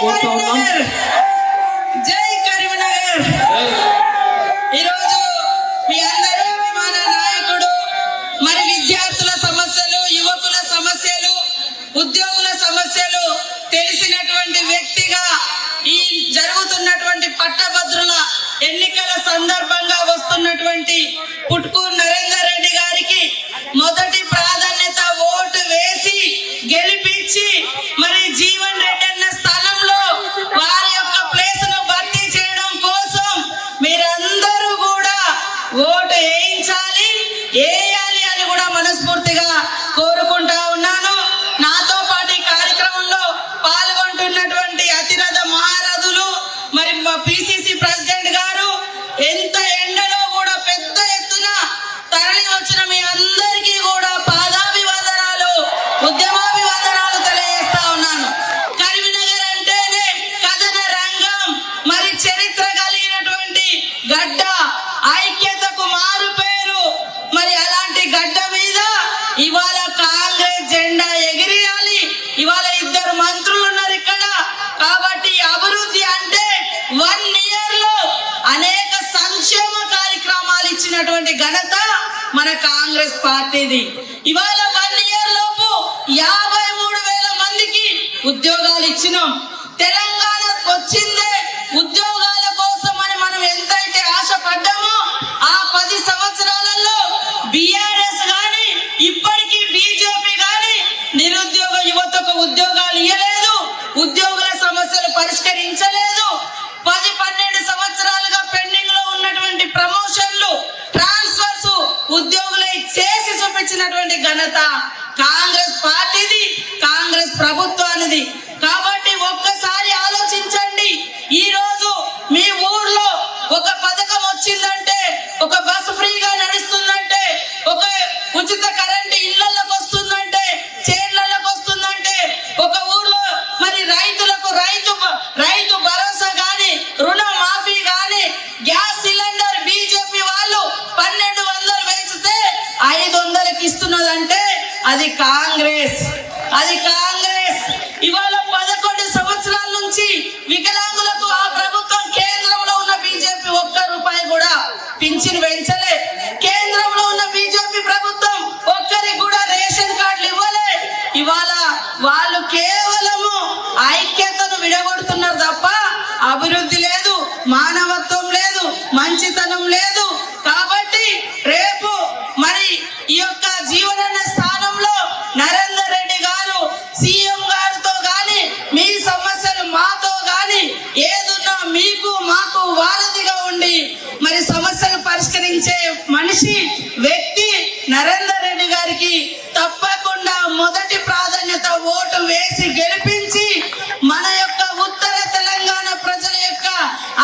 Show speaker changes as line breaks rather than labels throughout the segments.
కోరుతా ఉన్నాం
జై కరీంనగర్. ఈరోజు మీ అందరూ అభిమాన నాయకుడు మరి విద్యార్థుల సమస్యలు యువకుల సమస్యలు ఉద్యోగుల సమస్యలు తెలిసినటువంటి వ్యక్తిగా ఈ జరుగుతున్నటువంటి పట్టభద్రుల ఎన్నికల సందర్భంగా వస్తున్నటువంటి పుట్టుకూరు వేయించాలి వేయాలి అని కూడా మనస్ఫూర్తిగా కోరుకుంటా ఉన్నా. ఇవాళ ఇద్దరు మంత్రులు ఉన్నారు ఇక్కడ. కాబట్టి అభివృద్ధి అంటే వన్ ఇయర్లో అనేక సంక్షేమ కార్యక్రమాలు ఇచ్చినటువంటి ఘనత మన కాంగ్రెస్ పార్టీది. ఇవాళ వన్ ఇయర్ లోపు యాభై మూడు వేల మందికి ఉద్యోగాలు ఇచ్చినాం. తెలంగాణ వచ్చిందే ఉద్యోగాల కోసం అని మనం ఎంతైతే ఆశపడ్డామో ఆ పది సంవత్సరాలలో బిఆర్ఎస్ ఉద్యోగుల సమస్యలు పరిష్కరించలేదు. పది పన్నెండు సంవత్సరాలుగా పెండింగ్లో ఉన్నటువంటి ప్రమోషన్లు ట్రాన్స్ఫర్స్ ఉద్యోగులై చేసి చూపించినటువంటి ఘనత కాంగ్రెస్ పార్టీది కాంగ్రెస్ ప్రభుత్వానిది. కాబట్టి ఒక్కసారి ఆలోచించండి. ఈ రోజు మీ ఊర్లో ఒక పథకం వచ్చిందంటే ఒక అది కాంగ్రెస్. అది కాంగ్రెస్. ఇవాళ పదకొండు సంవత్సరాల నుంచి వికలాంగులకు ఆ ప్రభుత్వం కేంద్రంలో ఉన్న బీజేపీ ఒక్క రూపాయి కూడా పింఛను పెంచలే. కేంద్రంలో ఉన్న బీజేపీ ప్రభుత్వం ఒక్కరికి కూడా రేషన్ కార్డులు ఇవ్వలే. ఇవాళ వాళ్ళు కేవలము ఐక్యతను విడగొడుతున్నారు తప్ప అభివృద్ధి లేదు. మాకు వారధిగా ఉండి మరి సమస్యలు పరిష్కరించే మనిషి వ్యక్తి నరేందర్ రెడ్డి గారికి తప్పకుండా మొదటి ప్రాధాన్యత ఓటు వేసి గెలిపించి మన యొక్క ఉత్తర తెలంగాణ ప్రజల యొక్క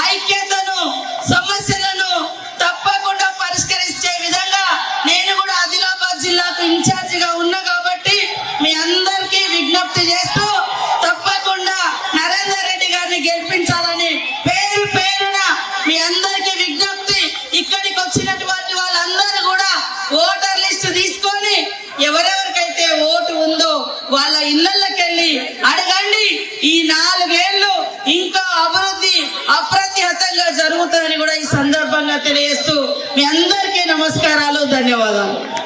ఐక్యతను సమస్యలను తప్పకుండా పరిష్కరించే విధంగా నేను కూడా ఆదిలాబాద్ జిల్లాకు ఇన్ఛార్జిగా ఉన్నా కాబట్టి మీ అందరికీ విజ్ఞప్తి చేస్తూ ఎవరెవరికైతే ఓటు ఉందో వాళ్ళ ఇళ్ళకి వెళ్ళి అడగండి. ఈ నాలుగేళ్ళు ఇంకా అభివృద్ధి అప్రతిహతంగా జరుగుతుందని కూడా ఈ సందర్భంగా తెలియజేస్తూ మీ అందరికీ నమస్కారాలు ధన్యవాదాలు.